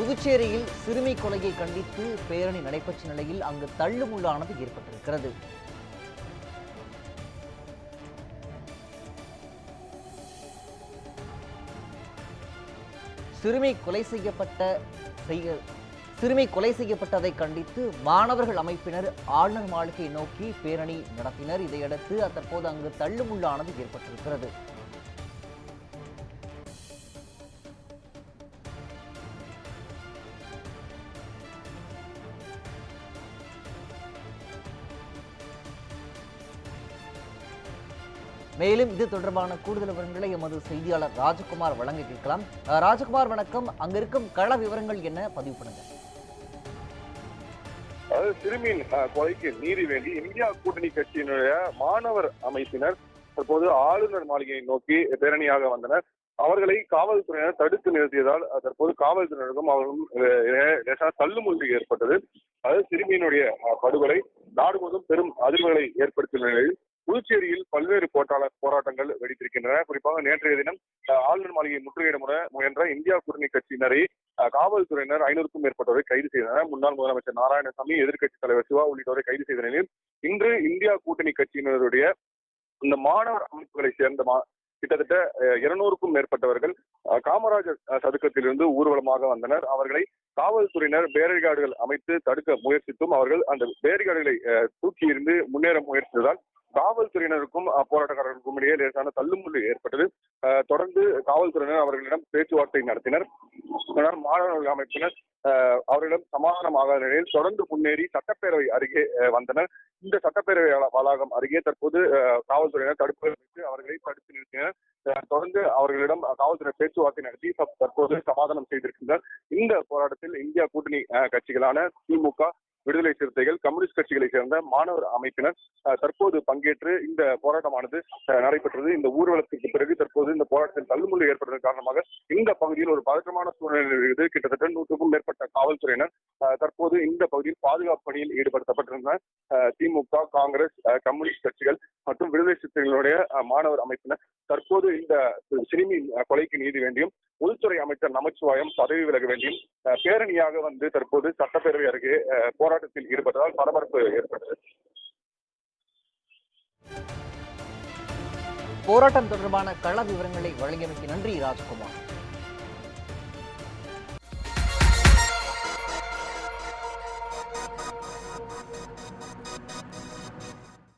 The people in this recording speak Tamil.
புதுச்சேரியில் சிறுமி கொலையை கண்டித்து பேரணி நடைபெற்ற நிலையில் அங்கு தள்ளுமுள்ளானது ஏற்பட்டிருக்கிறது. சிறுமி கொலை செய்யப்பட்ட செய்ய சிறுமி கொலை செய்யப்பட்டதை கண்டித்து மாணவர்கள் அமைப்பினர் ஆளுநர் மாளிகையை நோக்கி பேரணி நடத்தினர். இதையடுத்து தற்போது அங்கு தள்ளுமுள்ளானது ஏற்பட்டிருக்கிறது. மேலும் இது தொடர்பான கூடுதல் விவரங்களை எமது செய்தியாளர் ராஜகுமார் வழங்க கேட்கலாம். ராஜகுமார் வணக்கம். அங்க இருக்கும் கள விவரங்கள் என்ன? பதிவு பண்ணுங்க. அதாவது சிறுமியின் கொலைக்கு நீதி வேண்டி இந்தியா கூட்டணி கட்சியினுடைய மாணவர் அமைப்பினர் தற்போது ஆளுநர் மாளிகையை நோக்கி பேரணியாக வந்தனர். அவர்களை காவல்துறையினர் தடுத்து நிறுத்தியதால் தற்போது காவல்துறையினருக்கும் அவர்களும் தள்ளுமுள்ளி ஏற்பட்டது. அதாவது சிறுமியினுடைய படுகொலை. நாடு முழுவதும் பெரும் அதிர்வுகளை ஏற்படுத்திய நிலையில் புதுச்சேரியில் பல்வேறு போட்டாளர் போராட்டங்கள் வெடித்திருக்கின்றன. குறிப்பாக நேற்றைய தினம் ஆளுநர் மாளிகையை முற்றுகையிட முயன்ற இந்தியா கூட்டணி கட்சியினரை காவல்துறையினர் ஐநூறுக்கும் மேற்பட்டவரை கைது செய்தனர். முன்னாள் முதலமைச்சர் நாராயணசாமி எதிர்க்கட்சித் தலைவர் சிவா உள்ளிட்டோரை கைது செய்த நிலையில் இன்று இந்தியா கூட்டணி கட்சியினருடைய இந்த மாணவர் அமைப்புகளை சேர்ந்த மா- கிட்டத்தட்ட இருநூறுக்கும் மேற்பட்டவர்கள் அஹ், காமராஜர் சதுக்கத்திலிருந்து ஊர்வலமாக வந்தனர். அவர்களை காவல்துறையினர் பேரிகார்டுகள் அமைத்து தடுக்க முயற்சித்தும் அவர்கள் அந்த பேரிகார்டுகளை அஹ், தூக்கி இருந்து முன்னேற முயற்சித்ததால் காவல்துறையினருக்கும் அஹ், போராட்டக்காரர்களுக்கும் இடையே லேசான தள்ளுமுள்ளு ஏற்பட்டது. தொடர்ந்து காவல்துறையினர் அவர்களிடம் பேச்சுவார்த்தை நடத்தினர். மாணவர்கள் அமைப்பினர் அஹ், அவர்களிடம் சமாதானமாக நிலையில் தொடர்ந்து முன்னேறி சட்டப்பேரவை அருகே வந்தனர். இந்த சட்டப்பேரவை வளாகம் அருகே தற்போது அஹ், காவல்துறையினர் தடுப்பு வைத்து அவர்களை தடுத்து நிறுத்தினர். அஹ், தொடர்ந்து அவர்களிடம் காவல்துறை பேச்சுவார்த்தை நடத்தி தற்போது சமாதானம் செய்திருக்கின்றனர். இந்த போராட்டத்தில் இந்தியா கூட்டணி கட்சிகளான திமுக விடுதலை சிறுத்தைகள் கம்யூனிஸ்ட் கட்சிகளை சேர்ந்த மாணவர் அமைப்பினர் தற்போது பங்கேற்று இந்த போராட்டமானது அஹ், நடைபெற்றது. இந்த ஊர்வலத்திற்கு பிறகு தற்போது இந்த போராட்டத்தில் தள்ளுமுள்ளு ஏற்பட்டதன் காரணமாக இந்த பகுதியில் ஒரு பதற்றமான சூழ்நிலை இருக்குது கிட்டத்தட்ட நூற்றுக்கும் மேற்பட்ட காவல்துறையினர் தற்போது இந்த பகுதியில் பாதுகாப்பு பணியில் ஈடுபடுத்தப்பட்டிருந்தனர். அஹ், திமுக காங்கிரஸ் அஹ், கம்யூனிஸ்ட் கட்சிகள் மற்றும் விடுதலை சிறுத்தைகளுடைய மாணவர் அமைப்பினர் தற்போது இந்த சிறுமி கொலைக்கு நீதி வேண்டியும் உள்துறை அமைச்சர் நமச்சிவாயம் பதவி விலக வேண்டியும் பேரணியாக வந்து தற்போது சட்டப்பேரவை அருகே போராட்டத்தில் ஈடுபட்டதால் பரபரப்பு ஏற்பட்டது. போராட்டம் தொடர்பான கள விவரங்களை வழங்கியமைக்கு நன்றி ராஜகுமார்.